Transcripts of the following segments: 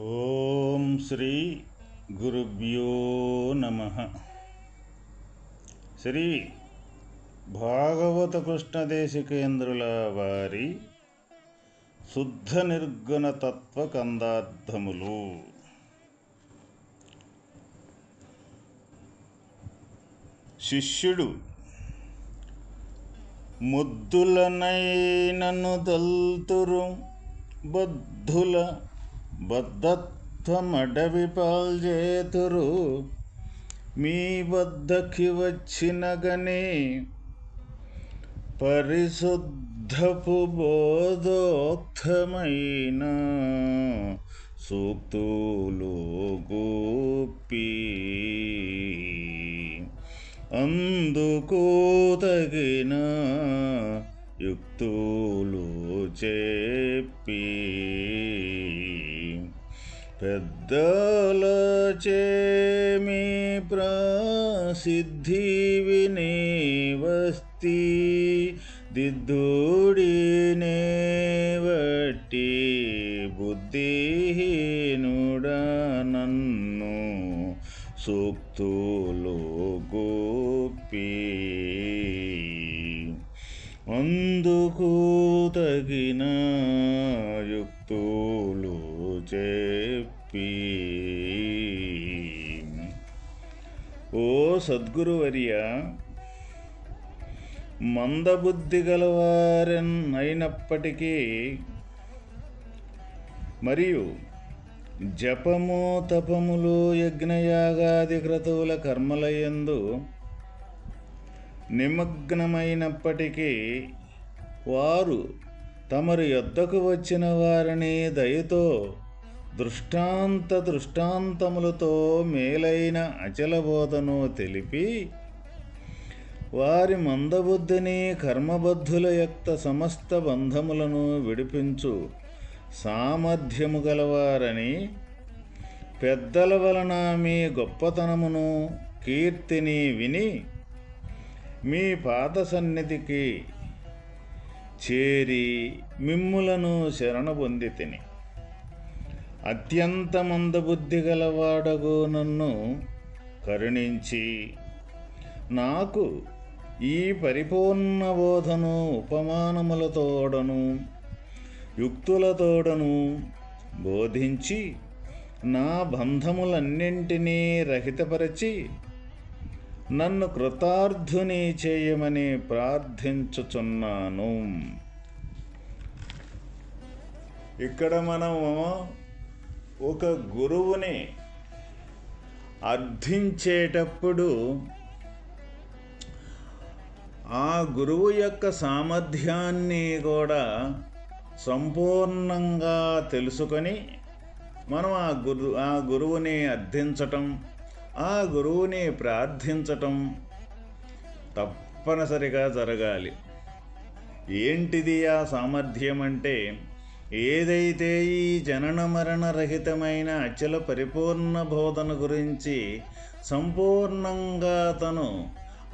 ఓం శ్రీ గురుభ్యో నమ శ్రీ భాగవత కృష్ణదేశికేంద్రుల వారి శుద్ధ నిర్గుణ తత్వ కందార్థములు శిష్యుడు ముద్దులనైనను దల్తురు బద్ధుల బద్ధత్వమడవి పాల్చేతురు మీ వద్దకి వచ్చినగనే పరిశుద్ధపు బోధోక్తమైన సూక్తులు గోపి. అందుకు తగిన యుక్తులు చెప్పి పెద్దలచేమి ప్రసిద్ధి వినేవస్తి దిద్దుడినే వట్టి బుద్ధిహీనుడా నన్ను సూక్తులు గోపి. అందుకు తగిన యుక్తులు చే సద్గురువర్య మందబుద్ధి గలవారన్ అయినప్పటికీ మరియు జపము తపములు యజ్ఞయాగాది క్రతువుల కర్మలయందు నిమగ్నమైనప్పటికీ వారు తమరు యొద్దకు వచ్చిన వారిని దయతో దృష్టాంత దృష్టాంతములతో మేలైన అచలబోధను తెలిపి వారి మందబుద్ధిని కర్మబద్ధుల యొక్క సమస్త బంధములను విడిపించు సామర్థ్యము గలవారని పెద్దల వలన మీ గొప్పతనమును కీర్తిని విని మీ పాద సన్నిధికి చేరి మిమ్ములను శరణ పొంది తిని అత్యంత మందబుద్ధి గలవాడగో నన్ను కరుణించి నాకు ఈ పరిపూర్ణ బోధను ఉపమానములతోడను యుక్తులతోడను బోధించి నా బంధములన్నింటినీ రహితపరచి నన్ను కృతార్థుని చేయమని ప్రార్థించుచున్నాను. ఇక్కడ మనము ఒక గురువుని అర్థించేటప్పుడు ఆ గురువు యొక్క సామర్థ్యాన్ని కూడా సంపూర్ణంగా తెలుసుకొని మనం ఆ గురు ఆ గురువుని అర్థించటం ఆ గురువుని ప్రార్థించటం తప్పనిసరిగా జరగాలి. ఏంటిది ఆ సామర్థ్యం అంటే ఏదైతే ఈ జనన మరణ రహితమైన అచల పరిపూర్ణ బోధన గురించి సంపూర్ణంగా తను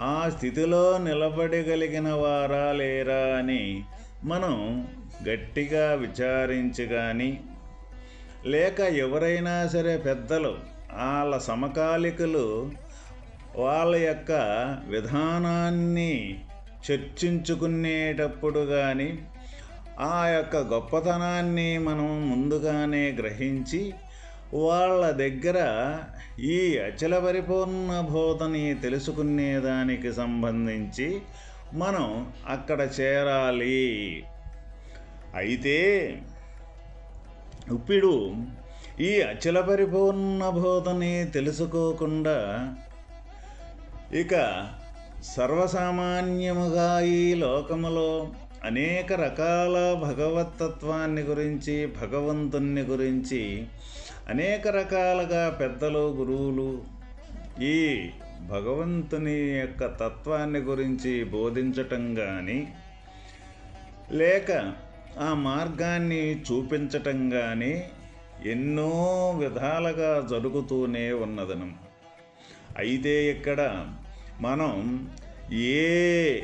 ఆ స్థితిలో నిలబడగలిగిన వారా లేరా అని మనం గట్టిగా విచారించి కానీ లేక ఎవరైనా సరే పెద్దలు వాళ్ళ సమకాలికులు వాళ్ళ యొక్క విధానాన్ని చర్చించుకునేటప్పుడు కానీ ఆ యొక్క గొప్పతనాన్ని మనం ముందుగానే గ్రహించి వాళ్ళ దగ్గర ఈ అచల పరిపూర్ణ బోధని తెలుసుకునేదానికి సంబంధించి మనం అక్కడ చేరాలి. అయితే ఇప్పుడు ఈ అచల పరిపూర్ణ బోధని తెలుసుకోకుండా ఇక సర్వసామాన్యముగా ఈ లోకములో అనేక రకాల భగవతత్వాన్ని గురించి భగవంతుని గురించి అనేక రకాలుగా పెద్దలు గురువులు ఈ భగవంతుని యొక్క తత్వాన్ని గురించి బోధించటం కానీ లేక ఆ మార్గాన్ని చూపించటం కానీ ఎన్నో విధాలుగా జరుగుతూనే ఉన్నదనం. అయితే ఇక్కడ మనం ఏ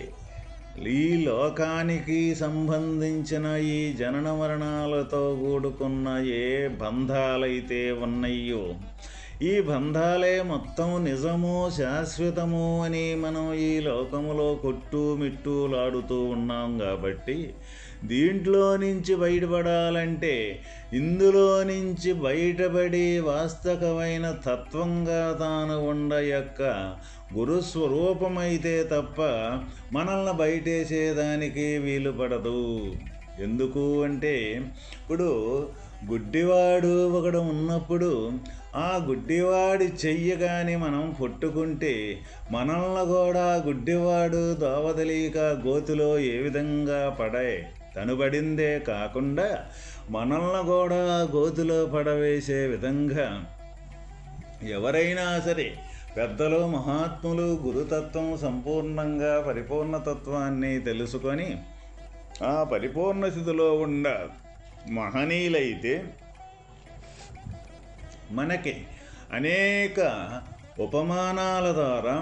ఈ లోకానికి సంబంధించిన ఈ జనన మరణాలతో కూడుకున్న ఏ బంధాలైతే ఉన్నాయో ఈ బంధాలే మొత్తం నిజము శాశ్వతము అని మనం ఈ లోకములో కొట్టు మిట్టులాడుతూ ఉన్నాం కాబట్టి దీంట్లో నుంచి బయటపడాలంటే ఇందులో నుంచి బయటపడి వాస్తవమైన తత్వంగా తాను ఉండ యొక్క గురుస్వరూపమైతే తప్ప మనల్ని బయటేసేదానికి వీలు పడదు. ఎందుకు అంటే ఇప్పుడు గుడ్డివాడు ఒకడు ఉన్నప్పుడు ఆ గుడ్డివాడి చెయ్యి కానీ మనం పుట్టుకుంటే మనల్ని కూడా గుడ్డివాడు దోవదలీక గోతులో ఏ విధంగా పడాయి? తనుబడిందే కాకుండా మనల్ని కూడా గోతులో పడవేసే విధంగా ఎవరైనా సరే పెద్దలు మహాత్ములు గురుతత్వం సంపూర్ణంగా పరిపూర్ణతత్వాన్ని తెలుసుకొని ఆ పరిపూర్ణ స్థితిలో ఉండ మహనీయులైతే మనకి అనేక ఉపమానాల ద్వారా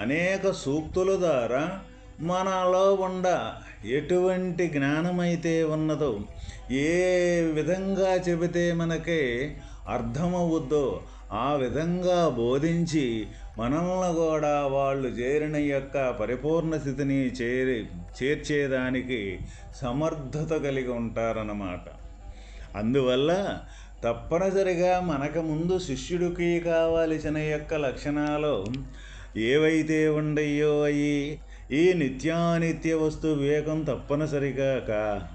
అనేక సూక్తుల ద్వారా మనలో ఉండ ఎటువంటి జ్ఞానమైతే ఉన్నదో ఏ విధంగా చెబితే మనకి అర్థమవుద్దో ఆ విధంగా బోధించి మనల్ని కూడా వాళ్ళు చేరిన యొక్క పరిపూర్ణ స్థితిని చేరి చేర్చేదానికి సమర్థత కలిగి ఉంటారన్నమాట. అందువల్ల తప్పనిసరిగా మనకు ముందు శిష్యుడికి కావలసిన యొక్క లక్షణాలు ఏవైతే ఉండయో అయి ఈ నిత్యానిత్య వస్తు వివేకం తప్పనిసరిగా కా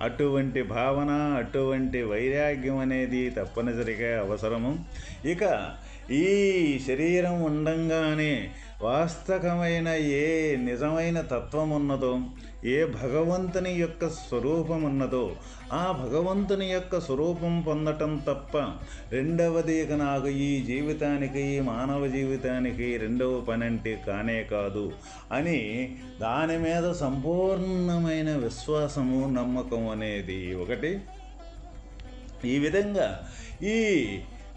అటువంటి భావన అటువంటి వైరాగ్యం అనేది తప్పనిసరిగా అవసరము. ఇక ఈ శరీరం ఉండంగానే వాస్తవమైన ఏ నిజమైన తత్వం ఉన్నదో ఏ భగవంతుని యొక్క స్వరూపం ఉన్నదో ఆ భగవంతుని యొక్క స్వరూపం పొందటం తప్ప రెండవది ఇక నాకు ఈ జీవితానికి ఈ మానవ జీవితానికి రెండవ పనంటే కానే కాదు అని దాని మీద సంపూర్ణమైన విశ్వాసము నమ్మకం అనేది ఒకటి. ఈ విధంగా ఈ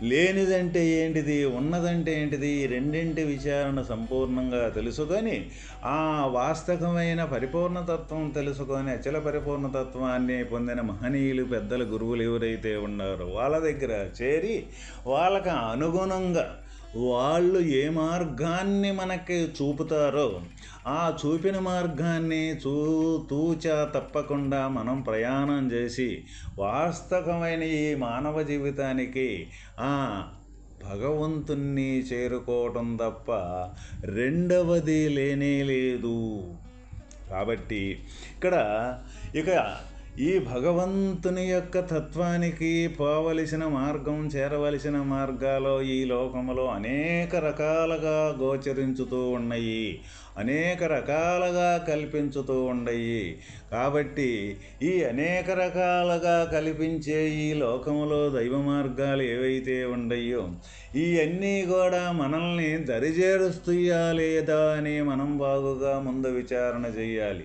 లేనిదంటే ఏంటిది? ఉన్నదంటే ఏంటిది? రెండింటి విచారణ సంపూర్ణంగా తెలుసుకొని ఆ వాస్తవమైన పరిపూర్ణతత్వం తెలుసుకొని అచల పరిపూర్ణతత్వాన్ని పొందిన మహనీయులు పెద్దల గురువులు ఎవరైతే ఉన్నారో వాళ్ళ దగ్గర చేరి వాళ్ళకి అనుగుణంగా వాళ్ళు ఏ మార్గాన్ని మనకి చూపుతారో ఆ చూపిన మార్గాన్ని చూ తూచా తప్పకుండా మనం ప్రయాణం చేసి వాస్తవమైన ఈ మానవ జీవితానికి ఆ భగవంతుణ్ణి చేరుకోవటం తప్ప రెండవది లేనే లేదు. కాబట్టి ఇక్కడ ఇక ఈ భగవంతుని యొక్క తత్వానికి పోవలసిన మార్గం చేరవలసిన మార్గాలు ఈ లోకంలో అనేక రకాలుగా గోచరించుతూ ఉన్నాయి. అనేక రకాలుగా కల్పించుతూ ఉన్నాయి. కాబట్టి ఈ అనేక రకాలుగా కల్పించే ఈ లోకంలో దైవ మార్గాలు ఏవైతే ఉన్నాయో ఇవన్నీ కూడా మనల్ని దరిచేరుస్తాయా లేదా అని మనం బాగుగా ముందు విచారణ చేయాలి.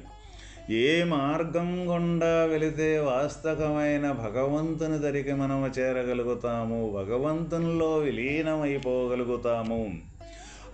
ఏ మార్గం గుండా వెళితే వాస్తవమైన భగవంతుని దరికి మనము చేరగలుగుతాము? భగవంతునిలో విలీనమైపోగలుగుతాము.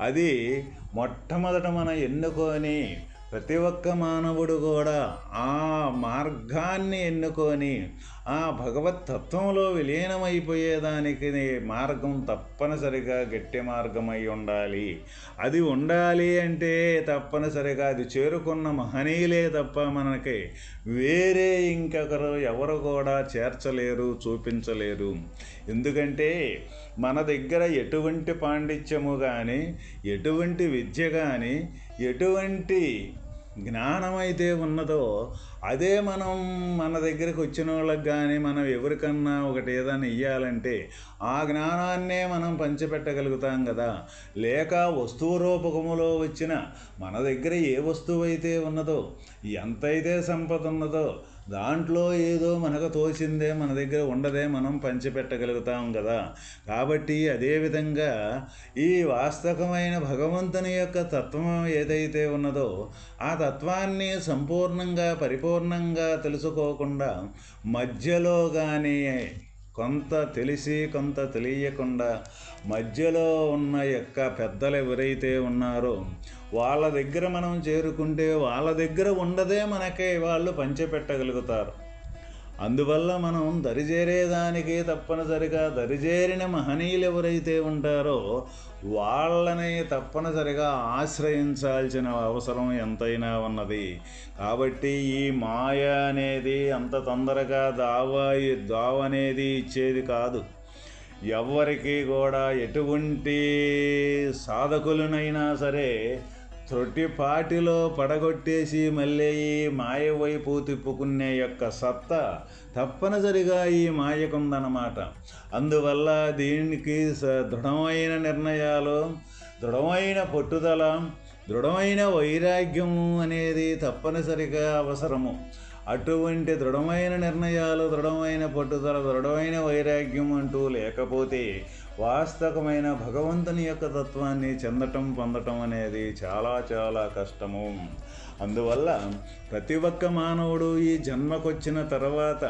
అది మొట్టమొదట మనం ఎన్నుకొని ప్రతి ఒక్క మానవుడు కూడా ఆ మార్గాన్ని ఎన్నుకొని ఆ భగవత్ తత్వంలో విలీనమైపోయేదానికి మార్గం తప్పనిసరిగా గట్టి మార్గమై ఉండాలి. అది ఉండాలి అంటే తప్పనిసరిగా అది చేరుకున్న మహనీయులే తప్ప మనకి వేరే ఇంకొకరు ఎవరు కూడా చేర్చలేరు చూపించలేరు. ఎందుకంటే మన దగ్గర ఎటువంటి పాండిత్యము కానీ ఎటువంటి విద్య కానీ ఎటువంటి జ్ఞానమైతే ఉన్నదో అదే మనం మన దగ్గరికి వచ్చిన వాళ్ళకి కానీ మనం ఎవరికన్నా ఒకటి ఏదైనా ఇవ్వాలంటే ఆ జ్ఞానాన్నే మనం పంచిపెట్టగలుగుతాం కదా. లేక వస్తువు రూపకములో వచ్చిన మన దగ్గర ఏ వస్తువు అయితే ఉన్నదో ఎంతైతే సంపద ఉన్నదో దాంట్లో ఏదో మనకు తోచిందే మన దగ్గర ఉండదే మనం పంచిపెట్టగలుగుతాం కదా. కాబట్టి అదేవిధంగా ఈ వాస్తవమైన భగవంతుని యొక్క తత్వం ఏదైతే ఉన్నదో ఆ తత్వాన్ని సంపూర్ణంగా పరిపూర్ణంగా తెలుసుకోకుండా మధ్యలో కానీ కొంత తెలిసి కొంత తెలియకుండా మధ్యలో ఉన్న యొక్క పెద్దలు ఎవరైతే ఉన్నారో వాళ్ళ దగ్గర మనం చేరుకుంటే వాళ్ళ దగ్గర ఉండదే మనకే వాళ్ళు పంచిపెట్టగలుగుతారు. అందువల్ల మనం దరిచేరేదానికి తప్పనిసరిగా దరిచేరిన మహనీయులు ఎవరైతే ఉంటారో వాళ్ళని తప్పనిసరిగా ఆశ్రయించాల్సిన అవసరం ఎంతైనా ఉన్నది. కాబట్టి ఈ మాయ అనేది అంత తొందరగా దావా దావ అనేది ఇచ్చేది కాదు. ఎవరికి కూడా ఎటువంటి సాధకులనైనా సరే తొట్టి పాటిలో పడగొట్టేసి మళ్ళీ ఈ మాయ వైపు తిప్పుకునే యొక్క సత్తా తప్పనిసరిగా ఈ మాయకుందన్నమాట. అందువల్ల దీనికి దృఢమైన నిర్ణయాలు దృఢమైన పట్టుదల దృఢమైన వైరాగ్యము అనేది తప్పనిసరిగా అవసరము. అటువంటి దృఢమైన నిర్ణయాలు దృఢమైన పట్టుదల దృఢమైన వైరాగ్యం అంటూ లేకపోతే వాస్తవమైన భగవంతుని యొక్క తత్వాన్ని చెందటం పొందటం అనేది చాలా చాలా కష్టము. అందువల్ల ప్రతి ఒక్క మానవుడు ఈ జన్మకొచ్చిన తర్వాత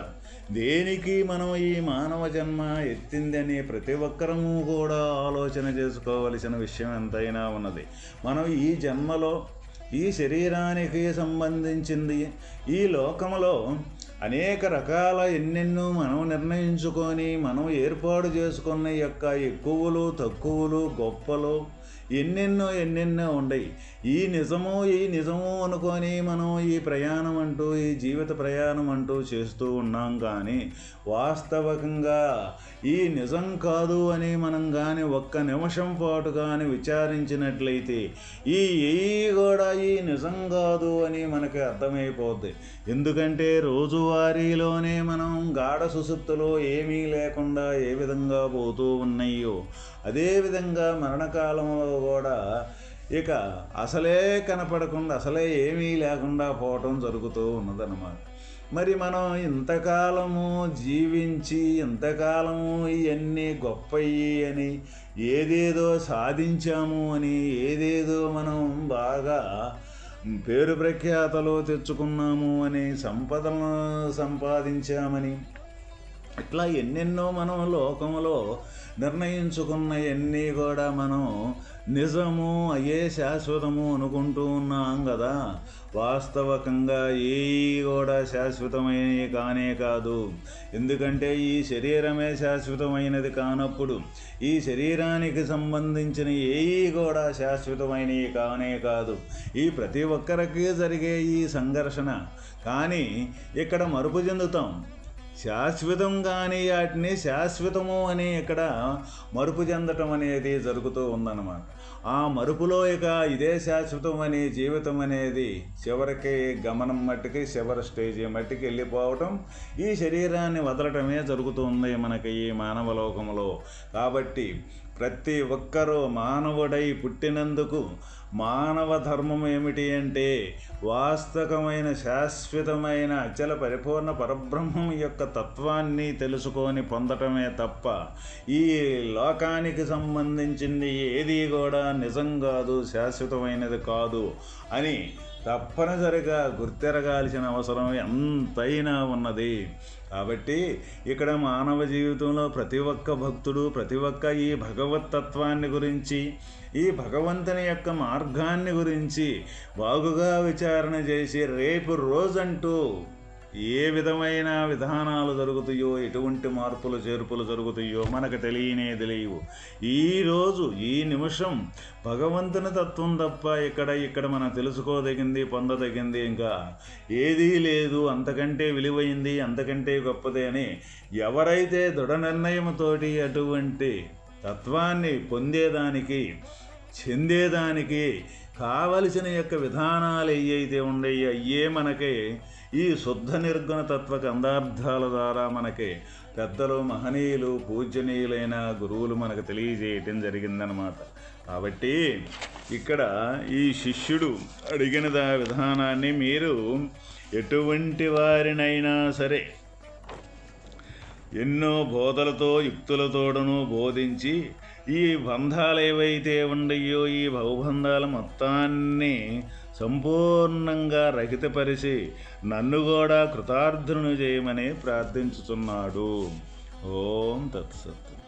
దేనికి మనం ఈ మానవ జన్మ ఎత్తిందని ప్రతి ఒక్కరము కూడా ఆలోచన చేసుకోవలసిన విషయం ఎంతైనా ఉన్నది. మనం ఈ జన్మలో ఈ శరీరానికి సంబంధించింది ఈ లోకంలో అనేక రకాల ఎన్నెన్నో మనం నిర్ణయించుకొని మనం ఏర్పాటు చేసుకున్న యొక్క ఎక్కువలు తక్కువలు గొప్పలు ఎన్నెన్నో ఎన్నెన్నో ఉండయి. ఈ నిజము ఈ నిజము అనుకొని మనం ఈ ప్రయాణం అంటూ ఈ జీవిత ప్రయాణం అంటూ చేస్తూ ఉన్నాం కానీ వాస్తవకంగా ఈ నిజం కాదు అని మనం కానీ ఒక్క నిమిషం పాటు కానీ విచారించినట్లయితే ఈ ఏ కూడా ఈ నిజం కాదు అని మనకి అర్థమైపోద్ది. ఎందుకంటే రోజువారీలోనే మనం గాఢ సుసుప్తులో ఏమీ లేకుండా ఏ విధంగా పోతూ ఉన్నాయో అదేవిధంగా మరణకాలంలో కూడా ఇక అసలే కనపడకుండా అసలే ఏమీ లేకుండా పోవటం జరుగుతూ ఉన్నదన్నమాట. మరి మనం ఇంతకాలము జీవించి ఇంతకాలము ఇవన్నీ గొప్పయి అని ఏదేదో సాధించాము అని ఏదేదో మనం బాగా పేరు ప్రఖ్యాతలు తెచ్చుకున్నాము అని సంపదను సంపాదించామని ఇట్లా ఎన్నెన్నో మనం లోకంలో నిర్ణయించుకున్నవన్నీ కూడా మనం నిజము అయ్యే శాశ్వతము అనుకుంటూ ఉన్నాం కదా. వాస్తవకంగా ఏ కూడా శాశ్వతమైనవి కానే కాదు. ఎందుకంటే ఈ శరీరమే శాశ్వతమైనది కానప్పుడు ఈ శరీరానికి సంబంధించిన ఏ కూడా శాశ్వతమైనవి కానే కాదు. ఈ ప్రతి ఒక్కరికి జరిగే ఈ సంఘర్షణ. కానీ ఇక్కడ మరుపు చెందుతాం. శాశ్వతం కానీ వాటిని శాశ్వతము అని ఇక్కడ మరుపు చెందటం అనేది జరుగుతూ ఉందన్నమాట. ఆ మరుపులో ఇక ఇదే శాశ్వతం అనే జీవితం అనేది చివరికి గమనం మట్టికి చివరి స్టేజ్ మట్టికి వెళ్ళిపోవటం ఈ శరీరాన్ని వదలటమే జరుగుతుంది మనకి ఈ మానవ లోకంలో కాబట్టి ప్రతి ఒక్కరూ మానవుడై పుట్టినందుకు మానవ ధర్మం ఏమిటి అంటే వాస్తవమైన శాశ్వతమైన అచల పరిపూర్ణ పరబ్రహ్మం యొక్క తత్వాన్ని తెలుసుకొని పొందటమే తప్ప ఈ లోకానికి సంబంధించింది ఏది కూడా నిజం కాదు శాశ్వతమైనది కాదు అని తప్పనిసరిగా గుర్తెరగాల్సిన అవసరం ఎంతైనా ఉన్నది. కాబట్టి ఇక్కడ మానవ జీవితంలో ప్రతి ఒక్క భక్తుడు ప్రతి ఒక్క ఈ భగవతత్వాన్ని గురించి ఈ భగవంతుని యొక్క మార్గాన్ని గురించి బాగుగా విచారణ చేసి రేపు రోజంటూ ఏ విధమైన విధానాలు జరుగుతాయో ఎటువంటి మార్పులు చేర్పులు జరుగుతాయో మనకు తెలియనే తెలియవు. ఈరోజు ఈ నిమిషం భగవంతుని తత్వం తప్ప ఇక్కడ ఇక్కడ మనం తెలుసుకోదగింది పొందదగింది ఇంకా ఏదీ లేదు. అంతకంటే విలువైంది అంతకంటే గొప్పది అని ఎవరైతే దృఢ నిర్ణయంతోటి అటువంటి తత్వాన్ని పొందేదానికి చెందేదానికి కావలసిన యొక్క విధానాలు ఏవైతే ఉండయి అయ్యే మనకి ఈ శుద్ధ నిర్గుణ తత్వ కందార్థాల ద్వారా మనకి పెద్దలు మహనీయులు పూజనీయులైన గురువులు మనకు తెలియజేయటం జరిగిందనమాట కాబట్టి ఇక్కడ ఈ శిష్యుడు అడిగిన విధానాన్ని మీరు ఎటువంటి వారినైనా సరే ఎన్నో బోధలతో యుక్తులతోడను బోధించి ఈ బంధాలు ఏవైతే ఉండయో ఈ భవబంధాల మొత్తాన్ని సంపూర్ణంగా రహితపరిచి నన్ను కూడా కృతార్థును చేయమని ప్రార్థించుతున్నాడు. ఓం తత్సత్తు